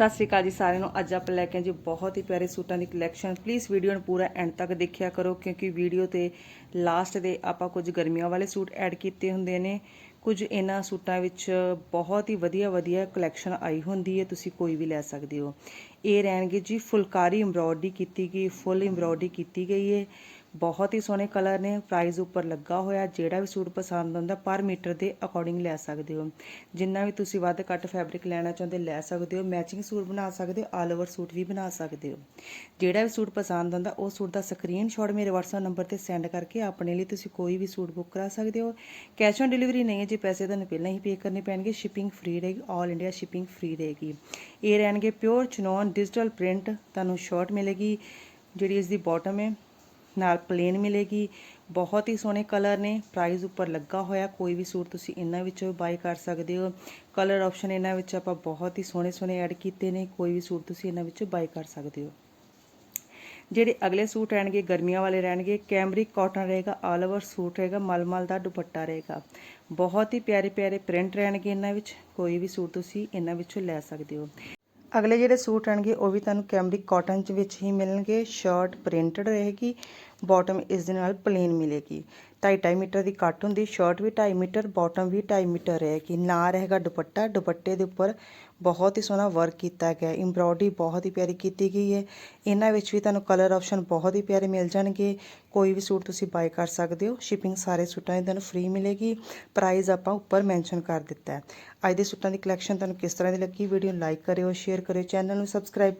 ਸਤਿ ਸ੍ਰੀ ਅਕਾਲ ਜੀ ਸਾਰਿਆਂ ਨੂੰ। ਅੱਜ ਆਪਾਂ ਲੈ ਕੇ ਆਏ ਜੀ ਬਹੁਤ ਹੀ ਪਿਆਰੇ ਸੂਟਾਂ ਦੀ ਕਲੈਕਸ਼ਨ ਪਲੀਜ਼ ਵੀਡੀਓ ਨੂੰ ਪੂਰਾ ਐਂਡ ਤੱਕ ਦੇਖਿਆ ਕਰੋ, ਕਿਉਂਕਿ ਵੀਡੀਓ ਤੇ ਲਾਸਟ ਦੇ ਆਪਾਂ ਕੁਝ ਗਰਮੀਆਂ ਵਾਲੇ ਸੂਟ ਐਡ ਕੀਤੇ ਹੁੰਦੇ ਨੇ। ਕੁਝ ਇਹਨਾਂ ਸੂਟਾਂ ਵਿੱਚ ਬਹੁਤ ਹੀ ਵਧੀਆ ਵਧੀਆ ਕਲੈਕਸ਼ਨ ਆਈ ਹੁੰਦੀ ਹੈ, ਤੁਸੀਂ ਕੋਈ ਵੀ ਲੈ ਸਕਦੇ ਹੋ। ਇਹ ਰਹਿਣਗੇ ਜੀ ਫੁਲਕਾਰੀ ਐਮਬ੍ਰੋਇਡਰੀ ਕੀਤੀ ਗਈ ਫੁੱਲ ਐਮਬ੍ਰੋਇਡਰੀ ਕੀਤੀ ਗਈ ਹੈ। ਬਹੁਤ ਹੀ ਸੋਹਣੇ ਕਲਰ ਨੇ ਪ੍ਰਾਈਸ ਉੱਪਰ ਲੱਗਾ ਹੋਇਆ, ਜਿਹੜਾ ਵੀ ਸੂਟ ਪਸੰਦ ਆਉਂਦਾ ਪਰ ਮੀਟਰ ਦੇ ਅਕੋਰਡਿੰਗ ਲੈ ਸਕਦੇ ਹੋ। ਜਿੰਨਾ ਵੀ ਤੁਸੀਂ ਵੱਧ ਘੱਟ ਫੈਬਰਿਕ ਲੈਣਾ ਚਾਹੁੰਦੇ, ਲੈ ਸਕਦੇ ਹੋ। ਮੈਚਿੰਗ ਸੂਟ ਬਣਾ ਸਕਦੇ ਹੋ ਆਲ ਓਵਰ ਸੂਟ ਵੀ ਬਣਾ ਸਕਦੇ ਹੋ। ਜਿਹੜਾ ਵੀ ਸੂਟ ਪਸੰਦ ਆਉਂਦਾ ਉਹ ਸੂਟ ਦਾ ਸਕਰੀਨਸ਼ਾਟ ਮੇਰੇ WhatsApp ਨੰਬਰ ਤੇ ਸੈਂਡ ਕਰਕੇ ਆਪਣੇ ਲਈ ਤੁਸੀਂ ਕੋਈ ਵੀ ਸੂਟ ਬੁੱਕ ਕਰਾ ਸਕਦੇ ਹੋ। ਕੈਸ਼ ਔਨ ਡਿਲੀਵਰੀ ਨਹੀਂ ਹੈ ਜੀ, ਪੈਸੇ ਤੁਹਾਨੂੰ ਪਹਿਲਾਂ ਹੀ ਪੇ ਕਰਨੇ ਪੈਣਗੇ। ਸ਼ਿਪਿੰਗ ਫ੍ਰੀ ਰਹੇਗੀ ਆਲ ਇੰਡੀਆ ਸ਼ਿਪਿੰਗ ਫ੍ਰੀ ਰਹੇਗੀ। ਇਹ ਰਹਿਣਗੇ ਪਿਓਰ ਚਨੋਨ ਡਿਜੀਟਲ ਪ੍ਰਿੰਟ ਤੁਹਾਨੂੰ ਸ਼ਰਟ ਮਿਲੇਗੀ। ਜਿਹੜੀ ਇਸ ਦੀ ਬਾਟਮ ਹੈ ਨਾਲ ਪਲੇਨ ਮਿਲੇਗੀ। ਬਹੁਤ ਹੀ ਸੋਹਣੇ ਕਲਰ ਨੇ। ਪ੍ਰਾਈਸ ਉੱਪਰ ਲੱਗਾ ਹੋਇਆ। ਕੋਈ ਵੀ ਸੂਟ ਤੁਸੀਂ ਇਹਨਾਂ ਵਿੱਚੋਂ ਬਾਈ ਕਰ ਸਕਦੇ ਹੋ। ਕਲਰ ਆਪਸ਼ਨ ਇਹਨਾਂ ਵਿੱਚ ਆਪਾਂ ਬਹੁਤ ਹੀ ਸੋਹਣੇ ਸੋਹਣੇ ਐਡ ਕੀਤੇ ਨੇ। ਕੋਈ ਵੀ ਸੂਟ ਤੁਸੀਂ ਇਹਨਾਂ ਵਿੱਚੋਂ ਬਾਈ ਕਰ ਸਕਦੇ ਹੋ। ਜਿਹੜੇ ਅਗਲੇ ਸੂਟ ਰਹਿਣਗੇ, ਗਰਮੀਆਂ ਵਾਲੇ ਰਹਿਣਗੇ ਕੈਮਰਿਕ ਕਾਟਨ ਰਹੇਗਾ ਆਲ ਓਵਰ ਸੂਟ ਰਹੇਗਾ, ਮਲਮਲ ਦਾ ਦੁਪੱਟਾ ਰਹੇਗਾ। ਬਹੁਤ ਹੀ ਪਿਆਰੇ ਪਿਆਰੇ ਪ੍ਰਿੰਟ ਰਹਿਣਗੇ ਇਹਨਾਂ ਵਿੱਚ। ਕੋਈ ਵੀ ਸੂਟ ਤੁਸੀਂ ਇਹਨਾਂ ਵਿੱਚੋਂ ਲੈ ਸਕਦੇ ਹੋ। ਅਗਲੇ ਜਿਹੜੇ ਸੂਟ ਰਹਿਣਗੇ, ਉਹ ਵੀ ਤੁਹਾਨੂੰ ਕੈਮਰਿਕ ਕਾਟਨ ਚ ਵਿੱਚ ਹੀ ਮਿਲਣਗੇ। ਸ਼ਰਟ ਪ੍ਰਿੰਟਡ ਰਹੇਗੀ। ਬਾਟਮ ਇਸ ਦੇ ਨਾਲ ਪਲੇਨ ਮਿਲੇਗੀ। 2.5 ਮੀਟਰ ਦੀ ਕੱਟ ਹੁੰਦੀ ਸ਼ਰਟ ਵੀ 2.5 ਮੀਟਰ ਬਾਟਮ ਵੀ 2.5 ਮੀਟਰ ਰਹੇਗੀ। ਨਾਲ ਰਹੇਗਾ ਦੁਪੱਟਾ, ਦੁਪੱਟੇ ਦੇ ਉੱਪਰ ਬਹੁਤ ਹੀ ਸੋਹਣਾ ਵਰਕ ਕੀਤਾ ਗਿਆ। ਐਮਬ੍ਰੋਇਡਰੀ ਬਹੁਤ ਹੀ ਪਿਆਰੀ ਕੀਤੀ ਗਈ ਹੈ। ਇਹਨਾਂ ਵਿੱਚ ਵੀ ਤੁਹਾਨੂੰ ਕਲਰ ਆਪਸ਼ਨ ਬਹੁਤ ਹੀ ਪਿਆਰੇ ਮਿਲ ਜਾਣਗੇ। ਕੋਈ ਵੀ ਸੂਟ ਤੁਸੀਂ ਬਾਈ ਕਰ ਸਕਦੇ ਹੋ। ਸ਼ਿਪਿੰਗ ਸਾਰੇ ਸੂਟਾਂ ਦੀ ਤੁਹਾਨੂੰ ਫ੍ਰੀ ਮਿਲੇਗੀ। ਪ੍ਰਾਈਸ ਆਪਾਂ ਉੱਪਰ ਮੈਂਸ਼ਨ ਕਰ ਦਿੱਤਾ ਹੈ। ਅੱਜ ਦੇ ਸੂਟਾਂ ਦੀ ਕਲੈਕਸ਼ਨ ਤੁਹਾਨੂੰ ਕਿਸ ਤਰ੍ਹਾਂ ਦੀ ਲੱਗੀ? ਵੀਡੀਓ ਨੂੰ ਲਾਈਕ ਕਰਿਓ ਸ਼ੇਅਰ ਕਰਿਓ ਚੈਨਲ ਨੂੰ ਸਬਸਕ੍ਰਾਈਬ